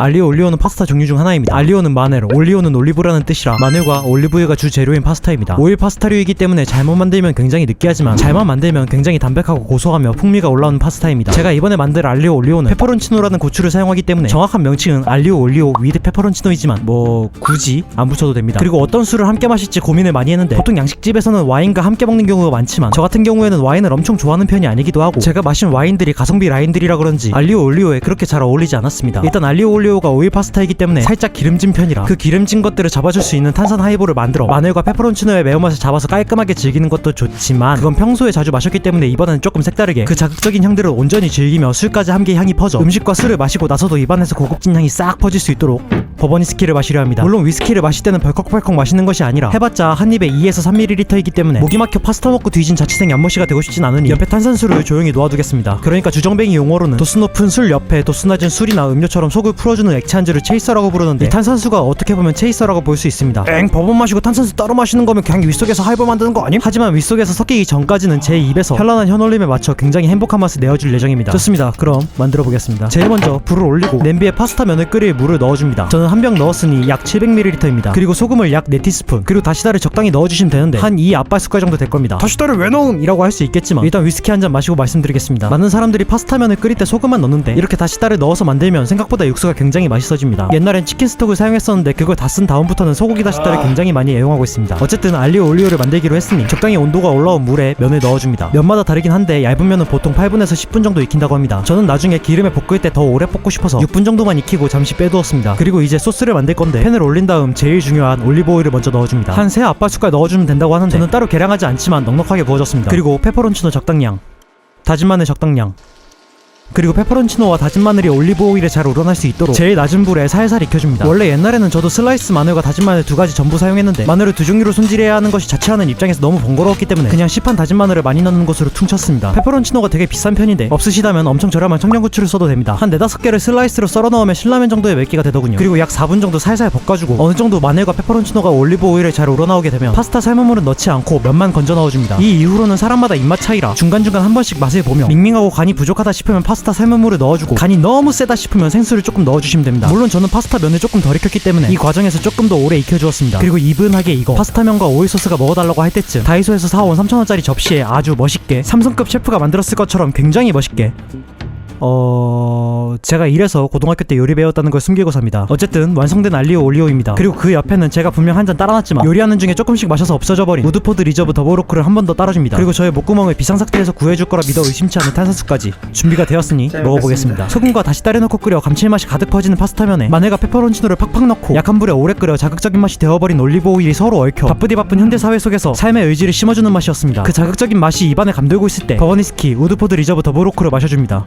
알리오 올리오는 파스타 종류 중 하나입니다. 알리오는 마늘, 올리오는 올리브라는 뜻이라 마늘과 올리브유가 주 재료인 파스타입니다. 오일 파스타류이기 때문에 잘못 만들면 굉장히 느끼하지만 잘만 만들면 굉장히 담백하고 고소하며 풍미가 올라오는 파스타입니다. 제가 이번에 만들 알리오 올리오는 페퍼론치노라는 고추를 사용하기 때문에 정확한 명칭은 알리오 올리오 위드 페퍼론치노이지만 뭐 굳이 안 붙여도 됩니다. 그리고 어떤 술을 함께 마실지 고민을 많이 했는데 보통 양식집에서는 와인과 함께 먹는 경우가 많지만 저 같은 경우에는 와인을 엄청 좋아하는 편이 아니기도 하고 제가 마신 와인들이 가성비 라인들이라 그런지 알리오 올리오에 그렇게 잘 어울리지 않았습니다. 일단 알리오 올리오 가 오일 파스타이기 때문에 살짝 기름진 편이라 그 기름진 것들을 잡아줄 수 있는 탄산 하이볼을 만들어 마늘과 페퍼론치노의 매운맛을 잡아서 깔끔하게 즐기는 것도 좋지만 그건 평소에 자주 마셨기 때문에 이번에는 조금 색다르게 그 자극적인 향들을 온전히 즐기며 술까지 함께 향이 퍼져 음식과 술을 마시고 나서도 입안에서 고급진 향이 싹 퍼질 수 있도록 버버니 스키를 마시려 합니다. 물론 위스키를 마실 때는 벌컥벌컥 마시는 것이 아니라 해봤자 한 입에 2에서 3ml이기 때문에 목이 막혀 파스타 먹고 뒤진 자취생 연못씨가 되고 싶진 않으니 옆에 탄산수를 조용히 놓아두겠습니다. 그러니까 주정뱅이 용어로는 도수 높은 술 옆에 도수 낮은 술이나 음료처럼 속을 풀어주는 액체 안주를 체이서라고 부르는데 이 탄산수가 어떻게 보면 체이서라고 볼 수 있습니다. 엥 버번 마시고 탄산수 따로 마시는 거면 그냥 윗속에서 하이볼 만드는 거 아님? 하지만 윗속에서 섞이기 전까지는 제 입에서 현란한 혀놀림에 맞춰 굉장히 행복한 맛을 내어줄 예정입니다. 좋습니다. 그럼 만들어 보겠습니다. 제일 먼저 불을 올리고 냄비에 파스타 면을 끓일 물을 넣어줍니다. 저는 한 병 넣었으니 약 700ml입니다. 그리고 소금을 약 4티스푼 그리고 다시다를 적당히 넣어주시면 되는데 한 2 앞발 숟갈 정도 될 겁니다. 다시다를 왜 넣음? 이라고 할 수 있겠지만 일단 위스키 한 잔 마시고 말씀드리겠습니다. 많은 사람들이 파스타면을 끓일 때 소금만 넣는데 이렇게 다시다를 넣어서 만들면 생각보다 육수가 굉장히 맛있어집니다. 옛날엔 치킨 스톡을 사용했었는데 그걸 다 쓴 다음부터는 소고기 다시다를 굉장히 많이 애용하고 있습니다. 어쨌든 알리오 올리오를 만들기로 했으니 적당히 온도가 올라온 물에 면을 넣어줍니다. 면마다 다르긴 한데 얇은 면은 보통 8분에서 10분 정도 익힌다고 합니다. 저는 나중에 기름에 볶을 때 더 오래 볶고 싶어서 6분 정도만 익히고 잠시 빼두었습니다. 그리고 이제 소스를 만들 건데 팬을 올린 다음 제일 중요한 올리브 오일을 먼저 넣어줍니다. 한세 앞발 숟갈 넣어주면 된다고 하는데 저는 따로 계량하지 않지만 넉넉하게 부어줬습니다. 그리고 페퍼론치노 적당량, 다진 마늘 적당량. 그리고 페퍼론치노와 다진 마늘이 올리브 오일에 잘 우러날 수 있도록 제일 낮은 불에 살살 익혀줍니다. 원래 옛날에는 저도 슬라이스 마늘과 다진 마늘 두 가지 전부 사용했는데 마늘을 두 종류로 손질해야 하는 것이 자취하는 입장에서 너무 번거로웠기 때문에 그냥 시판 다진 마늘을 많이 넣는 것으로 퉁쳤습니다. 페퍼론치노가 되게 비싼 편인데 없으시다면 엄청 저렴한 청양고추를 써도 됩니다. 한 네다섯 개를 슬라이스로 썰어 넣으면 신라면 정도의 맵기가 되더군요. 그리고 약 4분 정도 살살 볶아주고 어느 정도 마늘과 페퍼론치노가 올리브 오일에 잘 우러나오게 되면 파스타 삶은 물은 넣지 않고 면만 건져 넣어줍니다. 이 이후로는 사람마다 입맛 차이라 중간중간 한 번씩 맛을 보며 밍밍하고 간이 부족하다 싶으면 파스타 삶은 물을 넣어주고 간이 너무 세다 싶으면 생수를 조금 넣어주시면 됩니다. 물론 저는 파스타 면을 조금 덜 익혔기 때문에 이 과정에서 조금 더 오래 익혀주었습니다. 그리고 이분하게 이거 파스타면과 오일 소스가 먹어달라고 할 때쯤 다이소에서 사온 3,000원짜리 접시에 아주 멋있게 삼성급 셰프가 만들었을 것처럼 굉장히 멋있게 어... 제가 이래서 고등학교 때 요리 배웠다는 걸 숨기고 삽니다. 어쨌든 완성된 알리오 올리오입니다. 그리고 그 옆에는 제가 분명 한 잔 따라놨지만 요리하는 중에 조금씩 마셔서 없어져 버린 우드포드 리저브 더보로크를 한 번 더 따라줍니다. 그리고 저의 목구멍을 비상사태에서 구해줄 거라 믿어 의심치 않은 탄산수까지 준비가 되었으니 잘 먹어보겠습니다. 소금과 다시 따려 넣고 끓여 감칠맛이 가득 퍼지는 파스타면에 마늘과 페퍼론치노를 팍팍 넣고 약한 불에 오래 끓여 자극적인 맛이 되어버린 올리브 오일이 서로 얽혀 바쁘디 바쁜 현대 사회 속에서 삶의 의지를 심어주는 맛이었습니다. 그 자극적인 맛이 입안에 감돌고 있을 때 버버니스키 우드포드 리저브 더보로크를 마셔줍니다.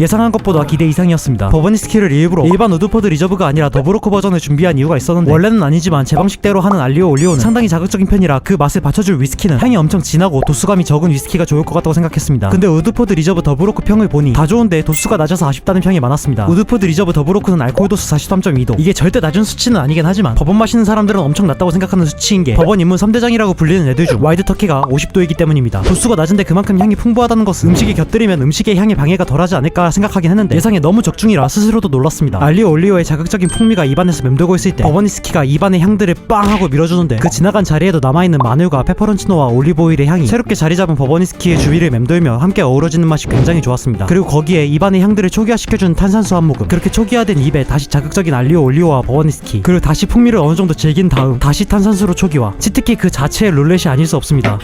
예상한 것보다 기대 이상이었습니다. 버버니스키를 일부러 일반 우드포드 리저브가 아니라 더브로크 버전을 준비한 이유가 있었는데 원래는 아니지만 제 방식대로 하는 알리오 올리오는 상당히 자극적인 편이라 그 맛을 받쳐줄 위스키는 향이 엄청 진하고 도수감이 적은 위스키가 좋을 것 같다고 생각했습니다. 근데 우드포드 리저브 더브로크 평을 보니 다 좋은데 도수가 낮아서 아쉽다는 평이 많았습니다. 우드포드 리저브 더브로크는 알코올 도수 43.2도 이게 절대 낮은 수치는 아니긴 하지만 버번 마시는 사람들은 엄청 낮다고 생각하는 수치인 게 버번 입문 3대장이라고 불리는 애들 중 와이드 터키가 50도이기 때문입니다. 도수가 낮은데 그만큼 향이 풍부하다는 것은 음식에 곁들이면 음식의 향에 방해가 덜하지 않을까 생각하긴 했는데 예상에 너무 적중이라 스스로도 놀랐습니다. 알리오 올리오의 자극적인 풍미가 입안에서 맴돌고 있을 때 버버니스키가 입안의 향들을 빵 하고 밀어주는데 그 지나간 자리에도 남아있는 마늘과 페퍼론치노와 올리브오일의 향이 새롭게 자리 잡은 버버니스키의 주위를 맴돌며 함께 어우러지는 맛이 굉장히 좋았습니다. 그리고 거기에 입안의 향들을 초기화시켜준 탄산수 한 모금 그렇게 초기화된 입에 다시 자극적인 알리오 올리오와 버버니스키 그리고 다시 풍미를 어느 정도 즐긴 다음 다시 탄산수로 초기화 치트키 그 자체의 룰렛이 아닐 수 없습니다.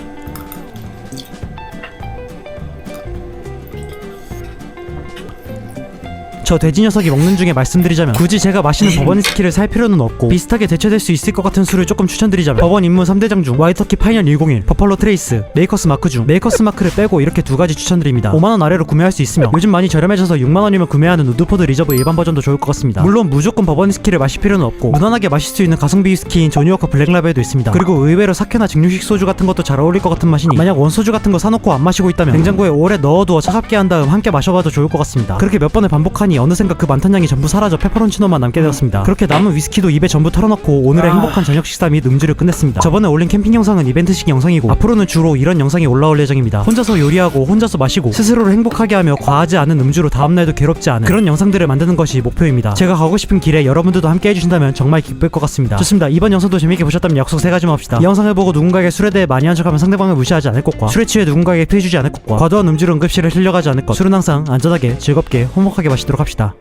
저 돼지 녀석이 먹는 중에 말씀드리자면 굳이 제가 마시는 버버니스키를 살 필요는 없고 비슷하게 대체될 수 있을 것 같은 술을 조금 추천드리자면 버번 입문 3대장 중 와이터키 파이널 101, 버펄로 트레이스, 메이커스 마크 중 메이커스 마크를 빼고 이렇게 두 가지 추천드립니다. 5만원 아래로 구매할 수 있으며 요즘 많이 저렴해져서 6만원이면 구매하는 우드포드 리저브 일반 버전도 좋을 것 같습니다. 물론 무조건 버버니스키를 마실 필요는 없고 무난하게 마실 수 있는 가성비 위스키인 조니워커 블랙라벨도 있습니다. 그리고 의외로 사케나 증류식 소주 같은 것도 잘 어울릴 것 같은 맛이니 만약 원소주 같은 거 사놓고 안 마시고 있다면 냉장고에 오래 넣어두어 차갑게 한 다음 함께 마셔봐도 좋을 것 같습니다. 그렇게 몇 번을 반복하니 보니 어느샌가 그 많던 양이 전부 사라져 페퍼론치노만 남게 되었습니다. 그렇게 남은 위스키도 입에 전부 털어넣고 오늘의 아. 행복한 저녁 식사 및 음주를 끝냈습니다. 저번에 올린 캠핑 영상은 이벤트식 영상이고 앞으로는 주로 이런 영상이 올라올 예정입니다. 혼자서 요리하고 혼자서 마시고 스스로를 행복하게 하며 과하지 않은 음주로 다음날도 괴롭지 않은 그런 영상들을 만드는 것이 목표입니다. 제가 가고 싶은 길에 여러분들도 함께 해주신다면 정말 기쁠 것 같습니다. 좋습니다. 이번 영상도 재밌게 보셨다면 약속 세 가지만 합시다. 이 영상을 보고 누군가에게 술에 대해 많이 한 척하면 상대방을 무시하지 않을 것과 술에 취해 누군가에게 피해주지 않을 것과 과도한 음주로 응급실에 흘려가지 않을 것 술은 항상 안전하게 즐겁게 행복하게 마시도록 합시다.